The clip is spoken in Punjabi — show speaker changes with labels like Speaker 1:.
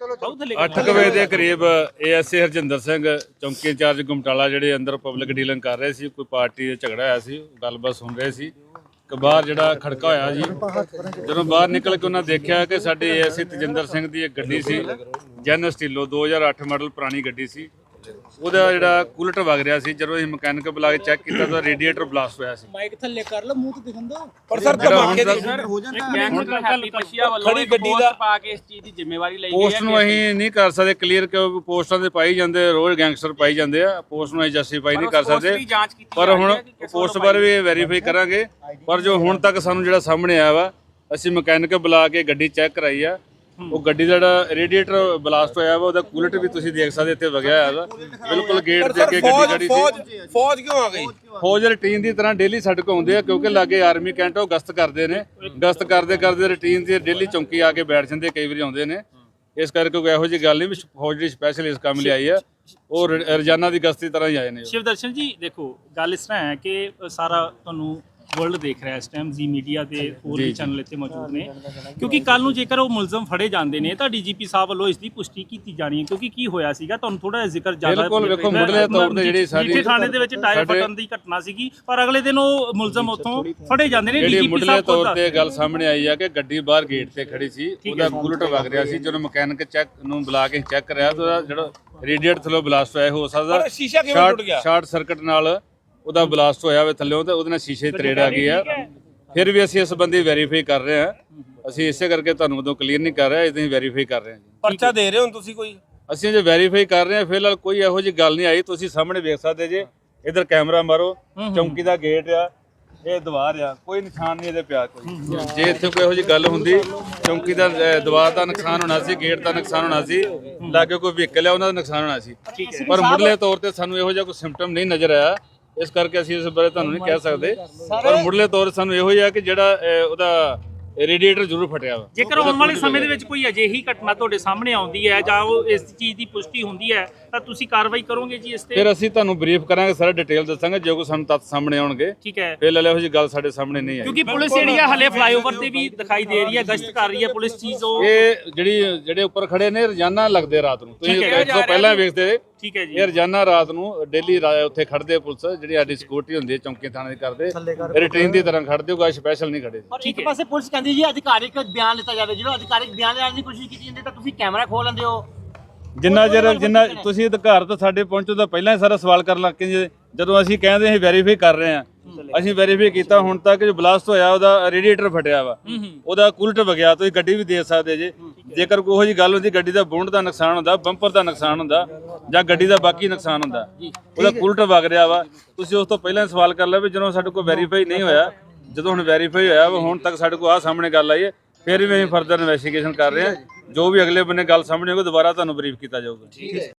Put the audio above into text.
Speaker 1: 8 ਵਜੇ ਦੇ ਕਰੀਬ ਏਐਸਏ ਹਰਜਿੰਦਰ ਸਿੰਘ ਚੌਂਕੀ ਇੰਚਾਰਜ ਗੁਮਟਾਲਾ ਜਿਹੜੇ ਅੰਦਰ ਪਬਲਿਕ ਡੀਲਿੰਗ ਕਰ ਰਹੇ ਸੀ ਕੋਈ ਪਾਰਟੀ ਦਾ ਝਗੜਾ ਹੋਇਆ ਸੀ ਗੱਲਬਾਤ ਸੁਣ ਰਹੇ ਸੀ। ਕਿ ਬਾਹਰ ਜਿਹੜਾ ਖੜਕਾ ਹੋਇਆ ਜੀ ਜਦੋਂ ਬਾਹਰ ਨਿਕਲ ਕੇ ਉਹਨਾਂ ਦੇਖਿਆ ਕਿ ਸਾਡੇ ਏਐਸਏ ਤਜਿੰਦਰ ਸਿੰਘ ਦੀ ਇੱਕ ਗੱਡੀ ਸੀ ਜੈਨ ਸਟੀਲੋ 2008 ਮਾਡਲ ਪੁਰਾਣੀ ਗੱਡੀ ਸੀ। ਉਹਦਾ ਜਿਹੜਾ ਕੂਲਟ ਵਗ ਰਿਹਾ ਸੀ ਜਦੋਂ ਅਸੀਂ ਮਕੈਨਿਕ ਬੁਲਾ ਕੇ ਚੈੱਕ ਕੀਤਾ ਤਾਂ ਰੇਡੀਏਟਰ ਬਲਾਸਟ ਹੋਇਆ ਸੀ।
Speaker 2: ਮਾਈਕ ਥੱਲੇ ਕਰ ਲਓ ਮੂੰਹ ਤੇ ਦਿਖਣ ਦੋ।
Speaker 3: ਪਰ ਸਰ ਧਮਾਕੇ ਦੀ
Speaker 2: ਸਰ ਹੋ ਜਾਂਦਾ।
Speaker 4: ਹੈਪੀ ਪਸ਼ੀਆ ਵੱਲੋਂ
Speaker 3: ਖੜੀ ਗੱਡੀ ਦਾ-
Speaker 4: ਪਾ ਕੇ ਇਸ ਚੀਜ਼ ਦੀ ਜ਼ਿੰਮੇਵਾਰੀ ਲਈ ਗਈ
Speaker 1: ਪੋਸਟ
Speaker 4: ਹੈ
Speaker 1: ਨੂੰ ਅਸੀਂ ਨਹੀਂ ਕਰ ਸਕਦੇ ਕਲੀਅਰ ਕਿ ਪੋਸਟਾਂ ਤੇ ਪਾਈ ਜਾਂਦੇ ਰੋਜ਼ ਗੈਂਗਸਟਰ ਪਾਈ ਜਾਂਦੇ ਆ। ਪੋਸਟ ਨੂੰ ਅਸੀਂ ਜਸਟੀਫਾਈ ਨਹੀਂ ਕਰ ਸਕਦੇ। ਪਰ ਹੁਣ
Speaker 4: ਹੈ
Speaker 1: ਪੋਸਟ ਬਾਰੇ ਵੀ ਵੈਰੀਫਾਈ ਕਰਾਂਗੇ। ਪਰ ਜੋ ਹੁਣ ਤੱਕ ਸਾਨੂੰ ਜਿਹੜਾ ਸਾਹਮਣੇ ਆਇਆ ਵਾ ਅਸੀਂ ਮਕੈਨਿਕ ਬੁਲਾ ਕੇ ਗੱਡੀ ਚੈੱਕ ਕਰਾਈ ਆ। ਉਹ ਗੱਡੀ ਦਾ ਜਿਹੜਾ ਰੇਡੀਏਟਰ ਬਲਾਸਟ ਹੋਇਆ ਵਾ ਉਹਦਾ ਕੂਲਟ ਵੀ ਤੁਸੀਂ ਦੇਖ ਸਕਦੇ ਇੱਥੇ ਵਗਿਆ ਹੋਇਆ ਵਾ। ਬਿਲਕੁਲ ਗੇਟ ਦੇ ਅੱਗੇ ਗੱਡੀ ਖੜੀ ਸੀ।
Speaker 3: ਫੌਜ ਕਿਉਂ ਆ ਗਈ?
Speaker 1: ਫੌਜ ਰੂਟੀਨ ਦੀ ਤਰ੍ਹਾਂ ਡੇਲੀ ਸਾਡੇ ਆਉਂਦੇ ਆ ਕਿਉਂਕਿ ਲਾਗੇ ਆਰਮੀ ਕੈਂਟ ਉਹ ਗਸ਼ਤ ਕਰਦੇ ਨੇ। ਗਸ਼ਤ ਕਰਦੇ ਕਰਦੇ ਰੂਟੀਨ ਦੀ ਡੇਲੀ ਚੌਂਕੀ ਆ ਕੇ ਬੈਠ ਜਾਂਦੇ ਕਈ ਵਾਰੀ ਆਉਂਦੇ ਨੇ। ਇਸ ਕਰਕੇ ਕੋਈ ਇਹੋ ਜਿਹੀ ਗੱਲ ਨਹੀਂ ਵੀ ਫੌਜ ਜਿਹੜੀ ਸਪੈਸ਼ਲ ਇਸ ਕੰਮ ਲਈ ਆਈ ਆ ਉਹ ਰੋਜ਼ਾਨਾ ਦੀ ਗਸ਼ਤ ਦੀ ਤਰ੍ਹਾਂ ਹੀ ਆਏ ਨੇ।
Speaker 5: ਸ਼ਿਵਦਰਸ਼ਨ ਜੀ ਦੇਖੋ ਗੱਲ ਇਸ ਤਰ੍ਹਾਂ ਹੈ ਕਿ ਸਾਰਾ ਤੁਹਾਨੂੰ ਵਰਲਡ ਦੇਖ ਰਿਹਾ ਇਸ ਟਾਈਮ ਜੀ ਮੀਡੀਆ ਤੇ ਹੋਰ ਵੀ ਚੈਨਲ ਇੱਥੇ ਮੌਜੂਦ ਨੇ। ਕਿਉਂਕਿ ਕੱਲ ਨੂੰ ਜੇਕਰ ਉਹ ਮੁਲਜ਼ਮ ਫੜੇ ਜਾਂਦੇ ਨੇ ਤਾਂ ਡੀਜੀਪੀ ਸਾਹਿਬ ਵੱਲੋਂ ਇਸ ਦੀ ਪੁਸ਼ਟੀ ਕੀਤੀ ਜਾਣੀ ਹੈ। ਕਿਉਂਕਿ ਕੀ ਹੋਇਆ ਸੀਗਾ ਤੁਹਾਨੂੰ ਥੋੜਾ ਜਿਹਾ ਜ਼ਿਕਰ ਜ਼ਿਆਦਾ
Speaker 1: ਬਿਲਕੁਲ, ਵੇਖੋ, ਮੁੱਢਲੇ ਤੌਰ ਤੇ ਜਿਹੜੀ ਸਾਡੀ-
Speaker 5: ਜਿੱਥੇ ਥਾਣੇ ਦੇ ਵਿੱਚ ਟਾਇਰ ਫਟਣ ਦੀ ਘਟਨਾ ਸੀਗੀ ਪਰ ਅਗਲੇ ਦਿਨ ਉਹ ਮੁਲਜ਼ਮ ਉੱਥੋਂ ਫੜੇ ਜਾਂਦੇ ਨੇ ਡੀਜੀਪੀ
Speaker 1: ਮੁੱਢਲੇ
Speaker 5: ਸਾਹਿਬ
Speaker 1: ਤੌਰ
Speaker 5: ਖੁਦ
Speaker 1: ਤੇ ਗੱਲ ਸਾਹਮਣੇ ਆਈ ਆ ਕਿ ਗੱਡੀ ਬਾਹਰ ਗੇਟ ਤੇ ਖੜੀ ਸੀ ਉਹਦਾ ਬੁਲਟ ਵਗ ਰਿਹਾ ਸੀ ਜਦੋਂ ਮਕੈਨਿਕ ਚੈੱਕ ਨੂੰ ਬੁਲਾ ਕੇ ਚੈੱਕ ਕਰਿਆ ਤਾਂ ਉਹਦਾ ਜਿਹੜਾ ਰੇਡੀਏਟਰ ਥੱਲੋਂ ਬਲਾਸਟ ਹੋਇਆ ਹੋ ਸਕਦਾ
Speaker 3: ਪਰ ਸ਼ੀਸ਼ਾ ਕਿਵੇਂ
Speaker 1: ਸ਼ਾਰਟ-
Speaker 3: ਟੁੱਟ ਗਿਆ?
Speaker 1: ਸ਼ਾਰਟ ਸਰਕਟ ਨਾਲ ਉਹਦਾ ਬਲਾਸਟ ਹੋਇਆ ਹੋਵੇ ਥੱਲੇੋਂ ਤੇ ਉਹਦੇ ਨਾਲ ਸ਼ੀਸ਼ੇ ਤਰੇੜ ਆ ਗਈ ਆ। ਫਿਰ ਵੀ ਅਸੀਂ ਇਸ ਬੰਦੀ ਵੈਰੀਫਾਈ ਕਰ ਰਹੇ ਹਾਂ। ਅਸੀਂ ਇਸੇ ਕਰਕੇ ਤੁਹਾਨੂੰ ਉਦੋਂ ਕਲੀਅਰ ਨਹੀਂ ਕਰ ਰਹੇ ਅਸੀਂ ਵੈਰੀਫਾਈ ਕਰ ਰਹੇ ਹਾਂ ਜੀ।
Speaker 3: ਪਰਚਾ ਦੇ ਰਹੇ ਹੋ ਤੁਸੀਂ ਕੋਈ?
Speaker 1: ਅਸੀਂ ਜੇ ਵੈਰੀਫਾਈ ਕਰ ਰਹੇ ਹਾਂ ਫਿਲਹਾਲ ਕੋਈ ਇਹੋ ਜਿਹੀ ਗੱਲ ਨਹੀਂ ਆਈ। ਤੁਸੀਂ ਸਾਹਮਣੇ ਵੇਖ ਸਕਦੇ ਜੇ ਇਧਰ ਕੈਮਰਾ ਮਾਰੋ ਚੌਂਕੀ ਦਾ ਗੇਟ ਆ ਇਹ ਦੀਵਾਰ ਆ ਕੋਈ ਨਿਸ਼ਾਨ ਨਹੀਂ ਇਹਦੇ ਪਿਆ ਕੋਈ। ਜੇ ਇੱਥੇ ਕੋਈ ਇਹੋ ਜਿਹੀ ਗੱਲ ਹੁੰਦੀ ਚੌਂਕੀ ਦਾ ਦੀਵਾਰ ਦਾ ਨੁਕਸਾਨ ਹੋਣਾ ਸੀ ਗੇਟ ਦਾ ਨੁਕਸਾਨ ਹੋਣਾ ਸੀ ਲਾਗੇ ਕੋਈ ਵਹੀਕਲ ਆ ਉਹਨਾਂ ਦਾ ਨੁਕਸਾਨ ਹੋਣਾ ਸੀ। ਪਰ ਮੁੱਢਲੇ ਤੌਰ ਤੇ ਸਾਨੂੰ ਇਹੋ ਜਿਹਾ ਕੋਈ ਸਿੰਪਟਮ ਨਹੀਂ ਨਜ਼ਰ ਆਇਆ। ਇਸ ਕਰਕੇ ਅਸੀਂ ਇਸ ਬਾਰੇ ਤੁਹਾਨੂੰ ਨਹੀਂ ਕਹਿ ਸਕਦੇ। ਪਰ ਮੁੱਢਲੇ ਤੌਰ ਸਾਨੂੰ ਇਹੋ ਹੀ ਆ ਕਿ ਜਿਹੜਾ ਉਹਦਾ ਰੇਡੀਏਟਰ ਜ਼ਰੂਰ ਫਟਿਆ ਵਾ।
Speaker 5: ਜੇਕਰ ਆਉਣ ਵਾਲੇ ਸਮੇਂ ਦੇ ਵਿੱਚ ਕੋਈ ਅਜਿਹੀ ਘਟਨਾ ਤੁਹਾਡੇ ਸਾਹਮਣੇ ਆਉਂਦੀ ਹੈ ਜਾਂ ਉਹ ਇਸ ਚੀਜ਼ ਦੀ ਪੁਸ਼ਟੀ ਹੁੰਦੀ ਹੈ ਤਾਂ ਤੁਸੀਂ ਕਾਰਵਾਈ ਕਰੋਗੇ ਜੀ ਇਸ ਤੇ?
Speaker 1: ਫਿਰ ਅਸੀਂ ਤੁਹਾਨੂੰ ਬਰੀਫ ਕਰਾਂਗੇ ਸਾਰਾ ਡਿਟੇਲ ਦੱਸਾਂਗੇ ਜੇ ਕੋਈ ਸਾਨੂੰ ਤੱਥ ਸਾਹਮਣੇ ਆਉਣਗੇ।
Speaker 5: ਠੀਕ ਹੈ।
Speaker 1: ਫਿਲਹਾਲ ਇਹੋ ਜਿਹੀ ਗੱਲ ਸਾਡੇ ਸਾਹਮਣੇ ਨਹੀਂ ਆਈ।
Speaker 5: ਕਿਉਂਕਿ ਪੁਲਿਸ ਜਿਹੜੀ ਹੈ ਹਲੇ ਫਲਾਈਓਵਰ ਤੇ ਵੀ ਦਿਖਾਈ ਦੇ ਰਹੀ ਹੈ ਗਸ਼ਤ ਕਰ ਰਹੀ ਹੈ ਪੁਲਿਸ ਚੀਜ਼ ਉਹ।
Speaker 1: ਇਹ ਜਿਹੜੀ ਜਿਹੜੇ ਉੱਪਰ ਖੜੇ ਨੇ ਰੋਜ਼ਾਨਾ ਲੱਗਦੇ ਰਾਤ ਨੂੰ। ਤੁਸੀਂ ਪਹਿਲਾਂ ਵੇਖਦੇ
Speaker 5: ਠੀਕ ਹੈ ਜੀ।
Speaker 1: ਇਹ ਰੋਜ਼ਾਨਾ ਰਾਤ ਨੂੰ ਡੇਲੀ ਉੱਥੇ ਖੜਦੇ ਪੁਲਿਸ ਜਿਹੜੀ ਸਾਡੀ ਸਿਕਿਉਰਿਟੀ ਹੁੰਦੀ ਹੈ ਚੌਂਕੀ ਥਾਣੇ ਦੀ ਕਰਦੇ। ਰੂਟੀਨ ਦੀ ਤਰ੍ਹਾਂ ਖੜਦੇ ਹੋਗਾ ਸਪੈਸ਼ਲ ਨਹੀਂ ਖੜੇ।
Speaker 2: ਪਰ ਇੱਕ ਪਾਸੇ ਪੁਲਿਸ ਕਹਿੰਦੀ ਜੀ ਅਧਿਕਾਰਿਕ ਬਿਆਨ ਲਿੱਤਾ ਜਾਵੇ। ਜਦੋਂ ਅਧਿਕਾਰਿਕ ਬਿਆਨ ਲੈਣ ਦੀ ਕੋਸ਼ਿਸ਼ ਕੀਤੀ ਜਾਂਦੀ ਤਾਂ ਤੁਸੀਂ ਕੈਮਰਾ ਖੋਲ ਲੈਂਦੇ ਹੋ।
Speaker 1: ਜਿੰਨਾ ਚਿਰ ਜਿੰਨਾ ਤੁਸੀਂ ਅਧਿਕਾਰ ਤੋਂ ਸਾਡੇ ਪਹੁੰਚੋ ਤਾਂ ਪਹਿਲਾਂ ਹੀ ਸਾਰਾ ਸਵਾਲ ਕਰਨ ਲੱਗ ਕੇ ਜਦੋਂ ਅਸੀਂ ਕਹਿੰਦੇ ਅਸੀਂ ਵੈਰੀਫਾਈ ਕਰ ਰਹੇ ਹਾਂ। ਅਸੀਂ ਵੈਰੀਫਾਈ ਕੀਤਾ ਹੁਣ ਤੱਕ ਜੋ ਬਲਾਸਟ ਹੋਇਆ ਉਹਦਾ ਰੇਡੀਏਟਰ ਫਟਿਆ ਵਾ। ਉਹਦਾ ਕੂਲਟ ਵਗਿਆ ਤੁਸੀਂ ਗੱਡੀ ਵੀ ਦੇ ਸਕਦੇ ਜੇ। ਜੇਕਰ ਕੋਈ ਜੀ ਗੱਲ ਹੁੰਦੀ ਗੱਡੀ ਦਾ ਬੋਨਟ ਦਾ ਨੁਕਸਾਨ ਹੁੰਦਾ ਬੰਪਰ ਦਾ ਨੁਕਸਾਨ ਹੁੰਦਾ ਜਾਂ ਗੱਡੀ ਦਾ ਬਾਕੀ ਨੁਕਸਾਨ ਹੁੰਦਾ ਉਹਦਾ ਕੂਲਟ ਵਗ ਰਿਹਾ ਵਾ ਤੁਸੀਂ ਉਸ ਤੋਂ ਪਹਿਲਾਂ ਸਵਾਲ ਕਰ ਲਿਆ ਵੀ ਜਦੋਂ ਸਾਡੇ ਕੋਲ ਵੈਰੀਫਾਈ ਨਹੀਂ ਹੋਇਆ ਜਦੋਂ ਹੁਣ ਵੈਰੀਫਾਈ ਹੋਇਆ ਵਾ ਹੁਣ ਤੱਕ ਸਾਡੇ ਕੋਲ ਆ ਸਾਹਮਣੇ ਗੱਲ ਆਈ ਹੈ ਫਿਰ ਵੀ ਅਸੀਂ ਫਰਦਰ ਇਨਵੈਸਟੀਗੇਸ਼ਨ ਕਰ ਰਹੇ ਹਾਂ। ਜੋ ਵੀ ਅਗਲੇ ਬੰਨੇ ਗੱਲ ਸਾਹਮਣੇ ਆਊਗੀ ਦੁਬਾਰਾ ਤੁਹਾਨੂੰ ਬਰੀਫ ਕੀਤਾ ਜਾਊਗਾ।